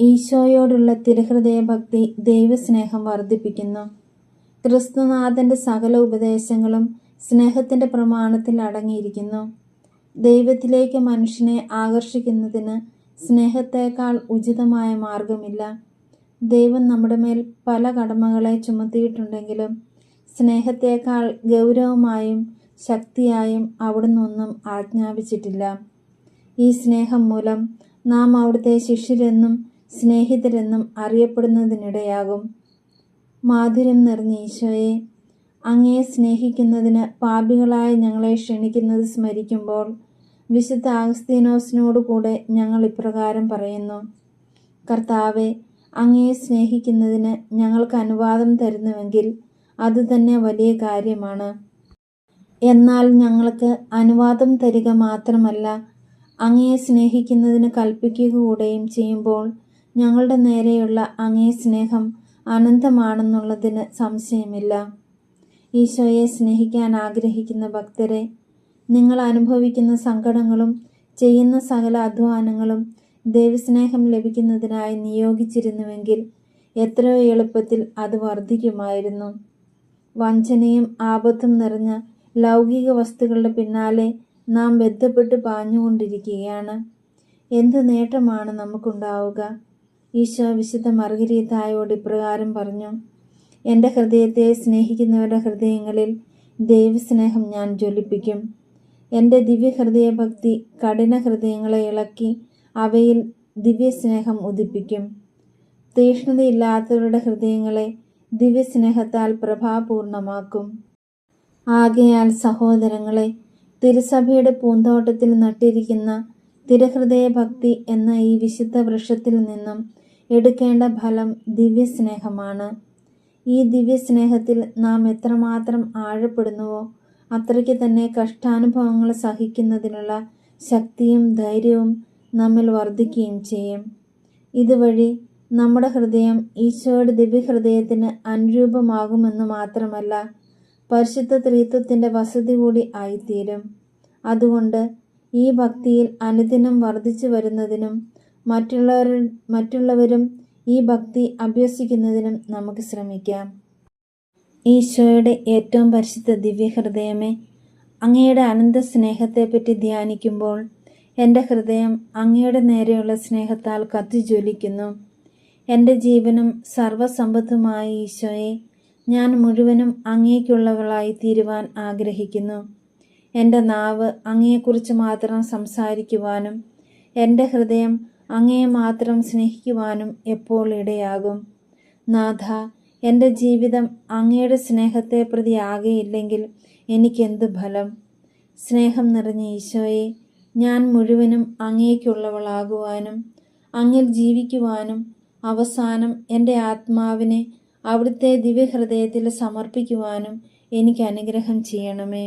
ഈശോയോടുള്ള തിരുഹൃദയഭക്തി ദൈവസ്നേഹം വർദ്ധിപ്പിക്കുന്നു. ക്രിസ്തുനാഥന്റെ സകല ഉപദേശങ്ങളും സ്നേഹത്തിന്റെ പ്രമാണത്തിൽ അടങ്ങിയിരിക്കുന്നു. ദൈവത്തിലേക്ക് മനുഷ്യനെ ആകർഷിക്കുന്നതിന് സ്നേഹത്തേക്കാൾ ഉചിതമായ മാർഗമില്ല. ദൈവം നമ്മുടെ മേൽ പല കടമകളെ ചുമത്തിയിട്ടുണ്ടെങ്കിലും സ്നേഹത്തേക്കാൾ ഗൗരവമായും ശക്തിയായും അവിടുന്ന് ഒന്നും ആജ്ഞാപിച്ചിട്ടില്ല. ഈ സ്നേഹം മൂലം നാം അവിടുത്തെ ശിഷ്യരെന്നും സ്നേഹിതരെന്നും അറിയപ്പെടുന്നതിനിടയാകും. മാധുര്യം നിറഞ്ഞ ഈശോയെ അങ്ങയെ സ്നേഹിക്കുന്നതിന് പാപികളായ ഞങ്ങളെ ക്ഷണിക്കുന്നത് സ്മരിക്കുമ്പോൾ വിശുദ്ധ ആഗസ്തീനോസിനോട് കൂടെ ഞങ്ങൾ ഇപ്രകാരം പറയുന്നു. കർത്താവെ അങ്ങയെ സ്നേഹിക്കുന്നതിന് ഞങ്ങൾക്ക് അനുവാദം തരുന്നുവെങ്കിൽ അതുതന്നെ വലിയ കാര്യമാണ്. എന്നാൽ ഞങ്ങൾക്ക് അനുവാദം തരിക മാത്രമല്ല അങ്ങയെ സ്നേഹിക്കുന്നതിന് കൽപ്പിക്കുക കൂടെയും ചെയ്യുമ്പോൾ ഞങ്ങളുടെ നേരെയുള്ള അങ്ങേ സ്നേഹം അനന്തമാണെന്നുള്ളതിന് സംശയമില്ല. ഈശോയെ സ്നേഹിക്കാൻ ആഗ്രഹിക്കുന്ന ഭക്തരെ നിങ്ങൾ അനുഭവിക്കുന്ന സങ്കടങ്ങളും ചെയ്യുന്ന സകല അധ്വാനങ്ങളും ദൈവസ്നേഹം ലഭിക്കുന്നതിനായി നിയോഗിച്ചിരുന്നുവെങ്കിൽ എത്രയോ എളുപ്പത്തിൽ അത് വർദ്ധിക്കുമായിരുന്നു. വഞ്ചനയും ആപത്തും നിറഞ്ഞ ലൗകിക വസ്തുക്കളുടെ പിന്നാലെ നാം ബന്ധപ്പെട്ട് പാഞ്ഞുകൊണ്ടിരിക്കുകയാണ്. എന്ത് നേട്ടമാണ് നമുക്കുണ്ടാവുക? ഈശോ വിശുദ്ധ മർഗരീതായോട് ഇപ്രകാരം പറഞ്ഞു എന്റെ ഹൃദയത്തെ സ്നേഹിക്കുന്നവരുടെ ഹൃദയങ്ങളിൽ ദൈവസ്നേഹം ഞാൻ ജ്വലിപ്പിക്കും. എന്റെ ദിവ്യഹൃദയഭക്തി കഠിന ഹൃദയങ്ങളെ ഇളക്കി അവയിൽ ദിവ്യസ്നേഹം ഉദിപ്പിക്കും. തീഷ്ണതയില്ലാത്തവരുടെ ഹൃദയങ്ങളെ ദിവ്യസ്നേഹത്താൽ പ്രഭാപൂർണമാക്കും. ആകയാൽ സഹോദരങ്ങളെ തിരുസഭയുടെ പൂന്തോട്ടത്തിൽ നട്ടിരിക്കുന്ന തിരുഹൃദയഭക്തി എന്ന ഈ വിശുദ്ധ വൃക്ഷത്തിൽ നിന്നും എടുക്കേണ്ട ഫലം ദിവ്യസ്നേഹമാണ്. ഈ ദിവ്യസ്നേഹത്തിൽ നാം എത്രമാത്രം ആഴപ്പെടുന്നുവോ അത്രയ്ക്ക് തന്നെ കഷ്ടാനുഭവങ്ങൾ സഹിക്കുന്നതിനുള്ള ശക്തിയും ധൈര്യവും നമ്മിൽ വർദ്ധിക്കുകയും ചെയ്യും. ഇതുവഴി നമ്മുടെ ഹൃദയം ഈശോയുടെ ദിവ്യഹൃദയത്തിന് അനുരൂപമാകുമെന്ന് മാത്രമല്ല പരിശുദ്ധ ത്രീത്വത്തിന്റെ വസതി കൂടി ആയിത്തീരും. അതുകൊണ്ട് ഈ ഭക്തിയിൽ അനുദിനം വർദ്ധിച്ചു വരുന്നതിനും മറ്റുള്ളവർ മറ്റുള്ളവരും ഈ ഭക്തി അഭ്യസിക്കുന്നതിനും നമുക്ക് ശ്രമിക്കാം. ഈശോയുടെ ഏറ്റവും പരിശുദ്ധ ദിവ്യഹൃദയമേ അങ്ങയുടെ അനന്ത സ്നേഹത്തെപ്പറ്റി ധ്യാനിക്കുമ്പോൾ എന്റെ ഹൃദയം അങ്ങയുടെ നേരെയുള്ള സ്നേഹത്താൽ കത്തിജ്വലിക്കുന്നു. എന്റെ ജീവനും സർവസമ്പത്തുമായ ഈശോയെ ഞാൻ മുഴുവനും അങ്ങേക്കുള്ളവളായി തീരുവാൻ ആഗ്രഹിക്കുന്നു. എന്റെ നാവ് അങ്ങയെക്കുറിച്ച് മാത്രം സംസാരിക്കുവാനും എന്റെ ഹൃദയം അങ്ങയെ മാത്രം സ്നേഹിക്കുവാനും എപ്പോൾ ഇടയാകും? നാഥ എന്റെ ജീവിതം അങ്ങയുടെ സ്നേഹത്തെ പ്രതി ആകെയില്ലെങ്കിൽ എനിക്കെന്ത് ഫലം? സ്നേഹം നിറഞ്ഞ ഈശോയെ ഞാൻ മുഴുവനും അങ്ങേക്കുള്ളവളാകുവാനും അങ്ങിൽ ജീവിക്കുവാനും അവസാനം എന്റെ ആത്മാവിനെ അവിടുത്തെ ദിവ്യഹൃദയത്തിൽ സമർപ്പിക്കുവാനും എനിക്ക് അനുഗ്രഹം ചെയ്യണമേ.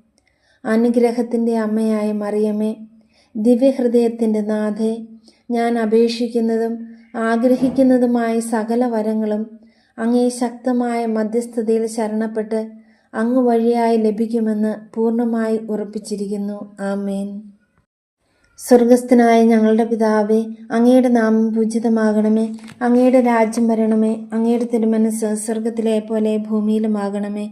അനുഗ്രഹത്തിന്റെ അമ്മയായ മറിയമേ ദിവ്യഹൃദയത്തിന്റെ നാഥേ ഞാൻ അപേക്ഷിക്കുന്നതും ആഗ്രഹിക്കുന്നതുമായ സകല വരങ്ങളും അങ്ങേ ശക്തമായ മധ്യസ്ഥതയിൽ ശരണപ്പെട്ട് അങ്ങ് വഴിയായി ലഭിക്കുമെന്ന് പൂർണമായി ഉറപ്പിച്ചിരിക്കുന്നു. ആമേൻ. സ്വർഗസ്ഥനായ ഞങ്ങളുടെ പിതാവേ അങ്ങയുടെ നാമം പൂജിതമാകണമേ അങ്ങയുടെ രാജ്യം വരണമേ അങ്ങയുടെ തിരുമനസ് സ്വർഗത്തിലെ പോലെ ഭൂമിയിലുമാകണമേ.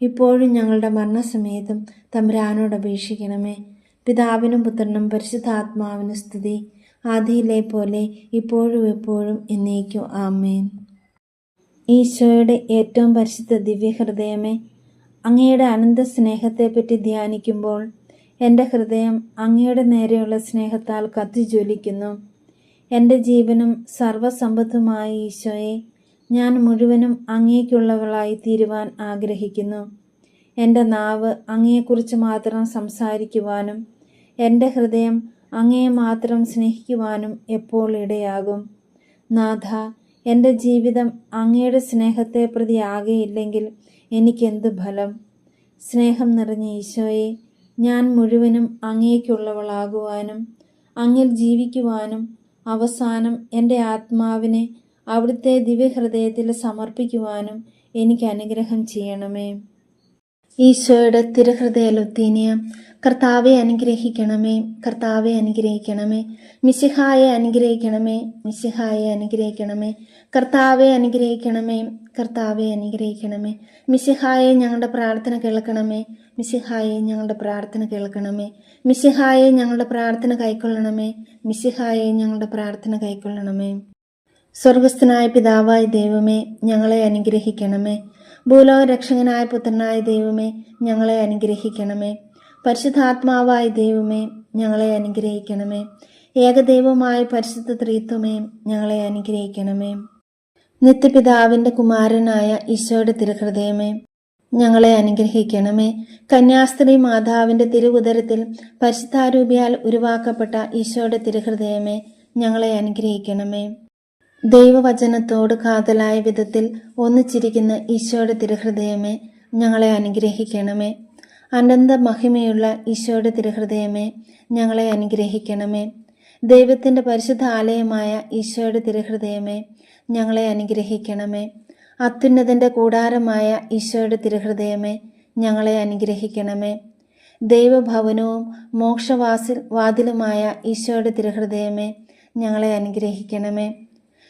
ഇപ്പോഴും ഞങ്ങളുടെ മരണസമയത്തും തമ്പുരാനോട് അപേക്ഷിക്കണമേ. പിതാവിനും പുത്രനും പരിശുദ്ധാത്മാവിനും സ്തുതി. ആദിയിലെ പോലെ ഇപ്പോഴും എപ്പോഴും എന്നേക്കും. ആമേൻ. ഈശോയുടെ ഏറ്റവും പരിശുദ്ധ ദിവ്യഹൃദയമേ അങ്ങയുടെ അനന്ത സ്നേഹത്തെപ്പറ്റി ധ്യാനിക്കുമ്പോൾ എന്റെ ഹൃദയം അങ്ങയുടെ നേരെയുള്ള സ്നേഹത്താൽ കത്തിജ്വലിക്കുന്നു. എന്റെ ജീവനും സർവസമ്പത്തുമായ ഈശോയെ ഞാൻ മുഴുവനും അങ്ങേക്കുള്ളവളായി തീരുവാൻ ആഗ്രഹിക്കുന്നു. എന്റെ നാവ് അങ്ങയെക്കുറിച്ച് മാത്രം സംസാരിക്കുവാനും എന്റെ ഹൃദയം അങ്ങയെ മാത്രം സ്നേഹിക്കുവാനും എപ്പോൾ ഇടയാകും? നാഥ എന്റെ ജീവിതം അങ്ങയുടെ സ്നേഹത്തെ പ്രതി ആകെയില്ലെങ്കിൽ എനിക്കെന്ത് ഫലം? സ്നേഹം നിറഞ്ഞ ഈശോയെ ഞാൻ മുഴുവനും അങ്ങേക്കുള്ളവളാകുവാനും അങ്ങിൽ ജീവിക്കുവാനും അവസാനം എന്റെ ആത്മാവിനെ അവിടുത്തെ ദിവ്യഹൃദയത്തിൽ സമർപ്പിക്കുവാനും എനിക്ക് അനുഗ്രഹം ചെയ്യണമേ. ഈശോയുടെ തിരഹൃദയ ലുത്തീനിയ കർത്താവെ അനുഗ്രഹിക്കണമേ കർത്താവെ അനുഗ്രഹിക്കണമേ. മിശിഹായെ അനുഗ്രഹിക്കണമേ മിശിഹായെ അനുഗ്രഹിക്കണമേ. കർത്താവെ അനുഗ്രഹിക്കണമേ കർത്താവെ അനുഗ്രഹിക്കണമേ. മിശിഹായെ ഞങ്ങളുടെ പ്രാർത്ഥന കേൾക്കണമേ മിശിഹായെ ഞങ്ങളുടെ പ്രാർത്ഥന കേൾക്കണമേ. മിശിഹായെ ഞങ്ങളുടെ പ്രാർത്ഥന കൈക്കൊള്ളണമേ മിശിഹായെ ഞങ്ങളുടെ പ്രാർത്ഥന കൈക്കൊള്ളണമേ. സ്വർഗസ്ഥനായ പിതാവായ ദൈവമേ ഞങ്ങളെ അനുഗ്രഹിക്കണമേ. ഭൂലോക രക്ഷകനായ പുത്രനായ ദൈവമേ ഞങ്ങളെ അനുഗ്രഹിക്കണമേ. പരിശുദ്ധാത്മാവായ ദൈവമേ ഞങ്ങളെ അനുഗ്രഹിക്കണമേ. ഏകദൈവമായ പരിശുദ്ധ ത്രീത്വമേ ഞങ്ങളെ അനുഗ്രഹിക്കണമേ. നിത്യപിതാവിന്റെ കുമാരനായ ഈശോയുടെ തിരുഹൃദയമേ ഞങ്ങളെ അനുഗ്രഹിക്കണമേ. കന്യാസ്ത്രീ മാതാവിന്റെ തിരുവുദരത്തിൽ പരിശുദ്ധാരൂപിയാൽ ഉരുവാക്കപ്പെട്ട ഈശോയുടെ തിരുഹൃദയമേ ഞങ്ങളെ അനുഗ്രഹിക്കണമേ. ദൈവവചനത്തോട് കാതലായ വിധത്തിൽ ഒന്നിച്ചിരിക്കുന്ന ഈശോയുടെ തിരുഹൃദയമേ ഞങ്ങളെ അനുഗ്രഹിക്കണമേ. അനന്ത മഹിമയുള്ള ഈശോയുടെ തിരുഹൃദയമേ ഞങ്ങളെ അനുഗ്രഹിക്കണമേ. ദൈവത്തിന്റെ പരിശുദ്ധ ആലയമായ ഈശോയുടെ തിരുഹൃദയമേ ഞങ്ങളെ അനുഗ്രഹിക്കണമേ. അത്യുന്നതിന്റെ കൂടാരമായ ഈശോയുടെ തിരുഹൃദയമേ ഞങ്ങളെ അനുഗ്രഹിക്കണമേ. ദൈവഭവനവും മോക്ഷവാസിൽ വാതിലുമായ ഈശോയുടെ തിരുഹൃദയമേ ഞങ്ങളെ അനുഗ്രഹിക്കണമേ.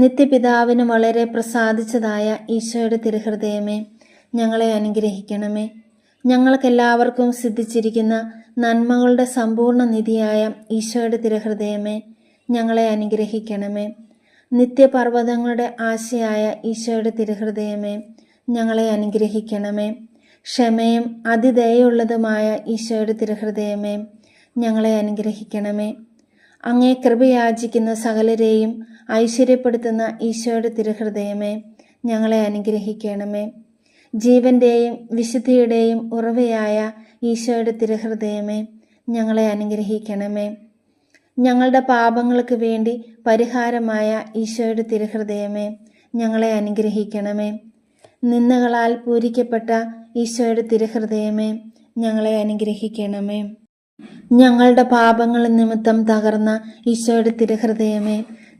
നിത്യപിതാവിന് വളരെ പ്രസാദിച്ചതായ ഈശോയുടെ തിരുഹൃദയമേ ഞങ്ങളെ അനുഗ്രഹിക്കണമേ. ഞങ്ങൾക്കെല്ലാവർക്കും സിദ്ധിച്ചിരിക്കുന്ന നന്മകളുടെ സമ്പൂർണ നിധിയായ ഈശോയുടെ തിരുഹൃദയമേ ഞങ്ങളെ അനുഗ്രഹിക്കണമേ. നിത്യപർവതങ്ങളുടെ ആശയായ ഈശോയുടെ തിരുഹൃദയമേ ഞങ്ങളെ അനുഗ്രഹിക്കണമേ. ക്ഷമയും അതിദയുള്ളതുമായ ഈശോയുടെ തിരുഹൃദയമേ ഞങ്ങളെ അനുഗ്രഹിക്കണമേ. അങ്ങേ കൃപയാചിക്കുന്ന സകലരെയും ഐശ്വര്യപ്പെടുത്തുന്ന ഈശോയുടെ തിരുഹൃദയമേ ഞങ്ങളെ അനുഗ്രഹിക്കണമേ. ജീവന്റെയും വിശുദ്ധിയുടെയും ഉറവയായ ഈശോയുടെ തിരുഹൃദയമേ ഞങ്ങളെ അനുഗ്രഹിക്കണമേ. ഞങ്ങളുടെ പാപങ്ങൾക്ക് വേണ്ടി പരിഹാരമായ ഈശോയുടെ തിരുഹൃദയമേ ഞങ്ങളെ അനുഗ്രഹിക്കണമേ. നിന്ദകളാൽ പൂരിക്കപ്പെട്ട ഈശോയുടെ തിരുഹൃദയമേ ഞങ്ങളെ അനുഗ്രഹിക്കണമേ. ഞങ്ങളുടെ പാപങ്ങൾ നിമിത്തം തകർന്ന ഈശോയുടെ തിരുഹൃദയമേ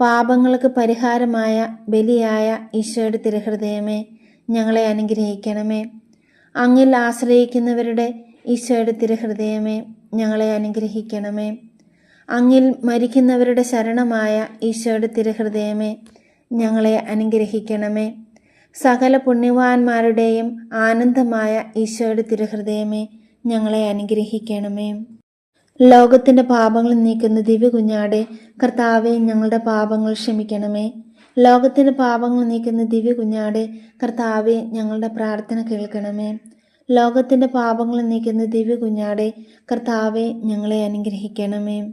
പാപങ്ങൾക്ക് പരിഹാരമായ ബലിയായ ഈശോയുടെ തിരുഹൃദയമേ ഞങ്ങളെ അനുഗ്രഹിക്കണമേ. അങ്ങിൽ ആശ്രയിക്കുന്നവരുടെ ഈശോയുടെ തിരുഹൃദയമേ ഞങ്ങളെ അനുഗ്രഹിക്കണമേ. അങ്ങിൽ മരിക്കുന്നവരുടെ ശരണമായ ഈശോയുടെ തിരുഹൃദയമേ ഞങ്ങളെ അനുഗ്രഹിക്കണമേ. സകല പുണ്യവാന്മാരുടെയും ആനന്ദമായ ഈശോയുടെ തിരുഹൃദയമേ ഞങ്ങളെ അനുഗ്രഹിക്കണമേ. ലോകത്തിന്റെ പാപങ്ങൾ നീക്കുന്ന ദിവ്യ കുഞ്ഞാടെ കർത്താവെ ഞങ്ങളുടെ പാപങ്ങൾ ക്ഷമിക്കണമേ. ലോകത്തിന്റെ പാപങ്ങൾ നീക്കുന്ന ദിവ്യ കുഞ്ഞാടെ കർത്താവെ ഞങ്ങളുടെ പ്രാർത്ഥന കേൾക്കണമേ. ലോകത്തിന്റെ പാപങ്ങൾ നീക്കുന്ന ദിവ്യ കുഞ്ഞാടെ കർത്താവെ ഞങ്ങളെ അനുഗ്രഹിക്കണമേ.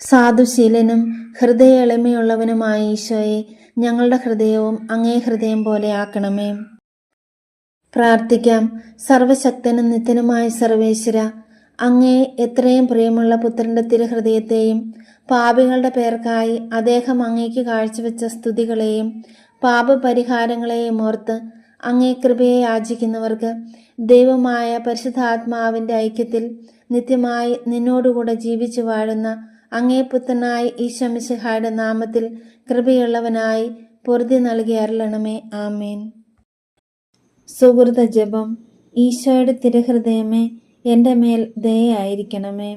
സാധുശീലനും ഹൃദയ എളിമയുള്ളവനുമായ ഈശോയെ ഞങ്ങളുടെ ഹൃദയവും അങ്ങേ ഹൃദയം പോലെ ആക്കണമേ. പ്രാർത്ഥിക്കാം. സർവശക്തനും നിത്യനുമായ സർവേശ്വര അങ്ങേ എത്രയും പ്രിയമുള്ള പുത്രന്റെ തിരുഹൃദയത്തെയും പാപികളുടെ പേർക്കായി അദ്ദേഹം അങ്ങേക്ക് കാഴ്ചവെച്ച സ്തുതികളെയും പാപപരിഹാരങ്ങളെയും ഓർത്ത് അങ്ങേ കൃപയെ യാചിക്കുന്നവർക്ക് ദൈവമായ പരിശുദ്ധാത്മാവിന്റെ ഐക്യത്തിൽ നിത്യമായി നിന്നോടുകൂടെ ജീവിച്ചു വാഴുന്ന അങ്ങേ പുത്രനായി ഈശമിശിഹായുടെ നാമത്തിൽ കൃപയുള്ളവനായി പൊറുതി നൽകി അരുളണമേ. ആമേൻ. സുഹൃത ജപം. ഈശോയുടെ തിരുഹൃദയമേ എന്റെ മേൽ ദയായിരിക്കണമേ